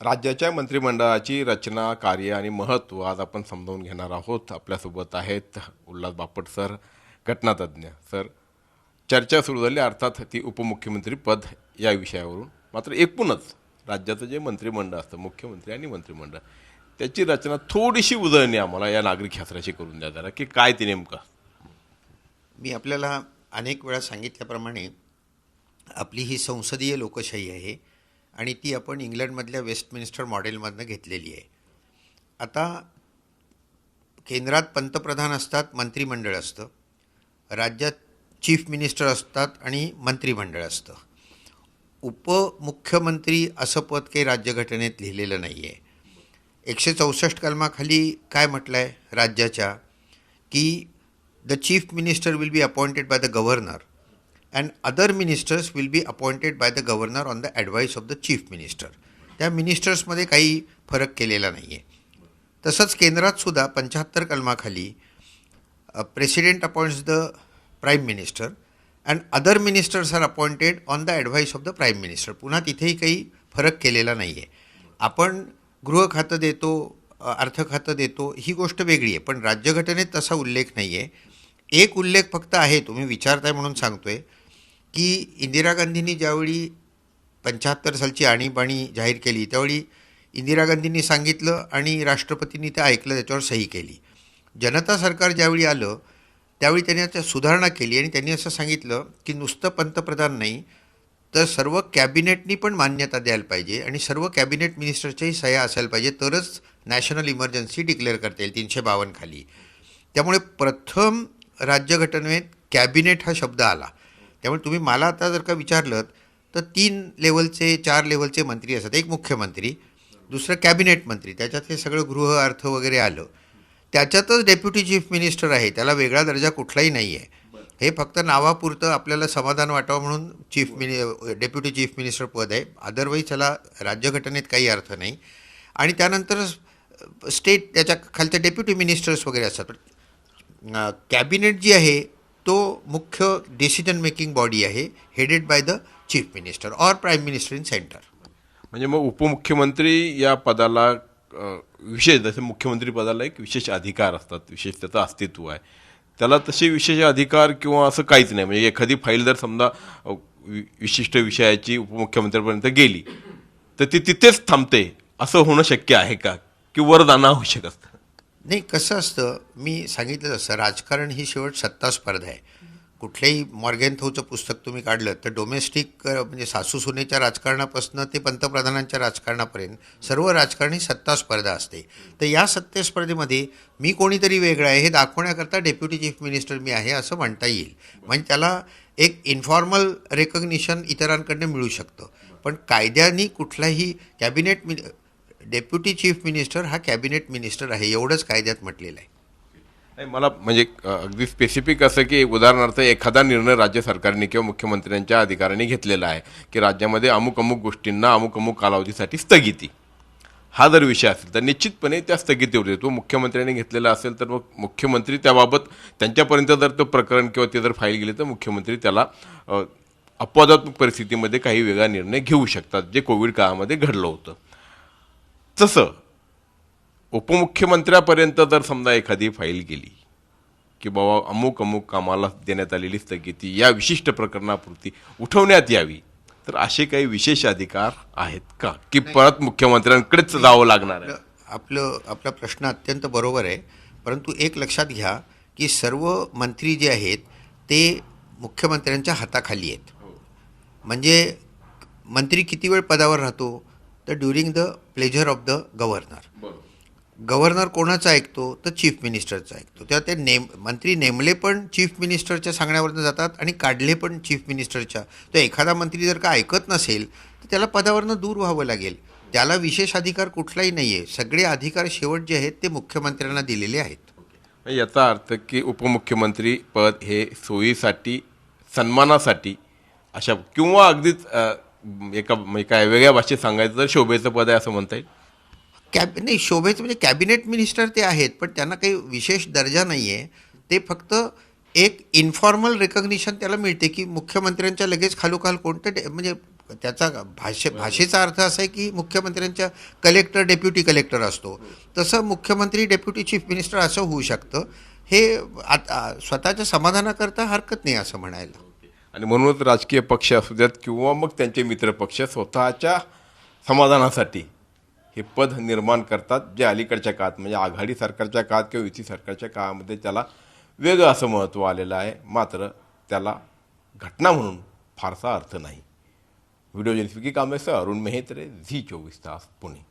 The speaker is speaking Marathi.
राज्याच्या मंत्रिमंडळाची रचना कार्य आणि महत्त्व आज आपण समजावून घेणार आहोत. आपल्यासोबत आहेत उल्हास बापट सर घटनातज्ञ सर चर्चा सुरू झाली अर्थात ती उपमुख्यमंत्री पद या विषयावरून. मात्र एकूणच राज्याचं जे मंत्रिमंडळ असतं मुख्यमंत्री आणि मंत्रिमंडळ त्याची रचना थोडीशी उजळणी आम्हाला या नागरिक शास्त्राशी करून द्या जरा की काय ते नेमकं? मी आपल्याला अनेक वेळा सांगितल्याप्रमाणे आपली ही संसदीय लोकशाही आहे. आणि ती आपण इंग्लंडमधल्या वेस्टमिन्स्टर मॉडेलमधनं घेतलेली आहे. आता केंद्रात पंतप्रधान असतात मंत्रिमंडळ असतं. राज्यात चीफ मिनिस्टर असतात आणि मंत्रिमंडळ असतं. उपमुख्यमंत्री असं पद काही राज्यघटनेत लिहिलेलं नाही आहे एकशे चौसष्ट कलमाखाली काय म्हटलं आहे राज्याच्या? की the chief minister will be appointed by the governor. And other ministers will be appointed by the governor on the advice of the chief minister त्या मिनिस्टर्समध्ये काही फरक केलेला नाही आहे तसंच केंद्रातसुद्धा पंच्याहत्तर कलमाखाली president appoints the prime minister and other ministers are appointed on the advice of the prime minister पुन्हा तिथेही काही फरक केलेला नाही आहे आपण गृह खातं देतो अर्थ खातं देतो ही गोष्ट वेगळी आहे. पण राज्यघटनेत तसा उल्लेख नाही आहे एक उल्लेख फक्त आहे तुम्ही विचारताय म्हणून सांगतो आहे की इंदिरा गांधींनी ज्यावेळी पंच्याहत्तर सालची आणीबाणी जाहीर केली त्यावेळी इंदिरा गांधींनी सांगितलं आणि राष्ट्रपतींनी ते ऐकलं त्याच्यावर सही केली. जनता सरकार ज्यावेळी आलं त्यावेळी त्यांनी आता सुधारणा केली आणि त्यांनी असं सांगितलं की नुसतं पंतप्रधान नाही तर सर्व कॅबिनेटनी पण मान्यता द्यायला पाहिजे आणि सर्व कॅबिनेट मिनिस्टरच्याही सह्या असायला पाहिजे तरच नॅशनल इमर्जन्सी डिक्लेअर करता येईल तीनशे बावन्न खाली. त्यामुळे प्रथम राज्यघटनेत कॅबिनेट हा शब्द आला. त्यामुळे तुम्ही मला आता जर का विचारलं तर तीन लेवलचे चार लेवलचे मंत्री असतात. एक मुख्यमंत्री दुसरं कॅबिनेट मंत्री. त्याच्यात हे सगळं गृह अर्थ वगैरे आलं. त्याच्यातच डेप्युटी चीफ मिनिस्टर आहे. त्याला वेगळा दर्जा कुठलाही नाही आहे हे फक्त नावापुरतं आपल्याला समाधान वाटावं म्हणून chief mini deputy chief minister पद आहे. अदरवाईज त्याला राज्यघटनेत काही अर्थ नाही. आणि त्यानंतर स्टेट त्याच्या खालच्या डेप्युटी मिनिस्टर्स वगैरे असतात. कॅबिनेट जी आहे तो मुख्य डिसिजन मेकिंग बॉडी आहे headed by the chief minister or prime minister in centre म्हणजे मग उपमुख्यमंत्री या पदाला विशेष जसं मुख्यमंत्री पदाला एक विशेष अधिकार असतात विशेष त्याचं अस्तित्व आहे. त्याला तसे विशेष अधिकार किंवा असं काहीच नाही. म्हणजे एखादी फाईल जर समजा विशिष्ट विषयाची उपमुख्यमंत्र्यांपर्यंत गेली तर ती तिथेच थांबते. असं होणं शक्य आहे का? की वर जाणं आवश्यक असतं? नाही कसं असतं मी सांगितलं तसं राजकारण ही शेवट सत्ता स्पर्धा आहे. कुठल्याही मॉर्गेनथोचं पुस्तक तुम्ही काढलं तर डोमेस्टिक म्हणजे सासू सुनेच्या राजकारणापासून ते पंतप्रधानांच्या राजकारणापर्यंत सर्व राजकारण ही सत्ता स्पर्धा असते. तर या सत्तेस्पर्धेमध्ये मी कोणीतरी वेगळं आहे हे दाखवण्याकरता डेप्युटी चीफ मिनिस्टर मी आहे असं म्हणता येईल. म्हणजे त्याला एक इन्फॉर्मल रेकग्निशन इतरांकडनं मिळू शकतं. पण कायद्यानी कुठलाही cabinet mini deputy chief minister हा कॅबिनेट मिनिस्टर आहे एवढंच कायद्यात म्हटलेलं आहे. नाही मला म्हणजे अगदी स्पेसिफिक असं की उदाहरणार्थ एखादा निर्णय राज्य सरकारने किंवा मुख्यमंत्र्यांच्या अधिकाऱ्यांनी घेतलेला आहे की राज्यामध्ये अमुक अमुक गोष्टींना अमुक अमुक कालावधीसाठी स्थगिती. हा जर विषय असेल तर निश्चितपणे त्या स्थगितीवर येतो. मुख्यमंत्र्यांनी घेतलेला असेल तर मग मुख्यमंत्री त्याबाबत त्यांच्यापर्यंत जर तो प्रकरण किंवा ते जर फाईल गेली तर मुख्यमंत्री त्याला अपवादात्मक परिस्थितीमध्ये काही वेगळा निर्णय घेऊ शकतात जे कोविड काळामध्ये घडलं होतं. तसं उपमुख्यमंत्र्यापर्यंत जर समजा एखादी फाईल गेली की बाबा अमुक अमुक कामाला देण्यात आलेली स्थगिती या विशिष्ट प्रकरणापुरती उठवण्यात यावी तर असे काही विशेष अधिकार आहेत का? की परत मुख्यमंत्र्यांकडेच जावं लागणार आहे? आपलं आपलं आपला प्रश्न अत्यंत बरोबर आहे परंतु एक लक्षात घ्या की सर्व मंत्री जे आहेत ते मुख्यमंत्र्यांच्या हाताखाली आहेत. म्हणजे मंत्री किती वेळ पदावर राहतो? तर during the pleasure of the governor governor कोणाचं ऐकतो? तर चीफ मिनिस्टरचं ऐकतो. तेव्हा ते नेम मंत्री नेमले पण चीफ मिनिस्टरच्या सांगण्यावरनं जातात आणि काढले पण चीफ मिनिस्टरच्या तर एखादा मंत्री जर का ऐकत नसेल तर त्याला पदावरनं दूर व्हावं लागेल. त्याला विशेष अधिकार कुठलाही नाही आहे सगळे अधिकार शेवट जे आहेत ते मुख्यमंत्र्यांना दिलेले आहेत. याचा अर्थ की उपमुख्यमंत्री पद हे सोयीसाठी सन्मानासाठी अशा किंवा अगदीच एका म्हणजे काय वेगळ्या भाषेत सांगायचं तर शोभेचं पद आहे असं म्हणता येईल. कॅब नाही शोभेचं म्हणजे कॅबिनेट मिनिस्टर ते आहेत पण त्यांना काही विशेष दर्जा नाही आहे ते फक्त एक इन्फॉर्मल रेकग्निशन त्याला मिळते की मुख्यमंत्र्यांच्या लगेच खालोखाल कोणतं डे- म्हणजे त्याचा भाषे भाषेचा अर्थ असा आहे की मुख्यमंत्र्यांच्या कलेक्टर डेप्युटी कलेक्टर असतो. तसं मुख्यमंत्री डेप्युटी चीफ मिनिस्टर असं होऊ शकतं. हे आता स्वतःच्या समाधानाकरता हरकत नाही असं म्हणायला. आणि म्हणूनच राजकीय पक्ष असू द्यात किंवा मग त्यांचे मित्रपक्ष स्वतःच्या समाधानासाठी हे पद निर्माण करतात जे अलीकडच्या काळात म्हणजे आघाडी सरकारच्या काळात किंवा युती सरकारच्या काळामध्ये त्याला वेगळं असं महत्त्व आलेलं आहे. मात्र त्याला घटना म्हणून फारसा अर्थ नाही. व्हिडिओ जन्सविकी कांबेसह अरुण मेहेत्रे झी चोवीस तास पुणे.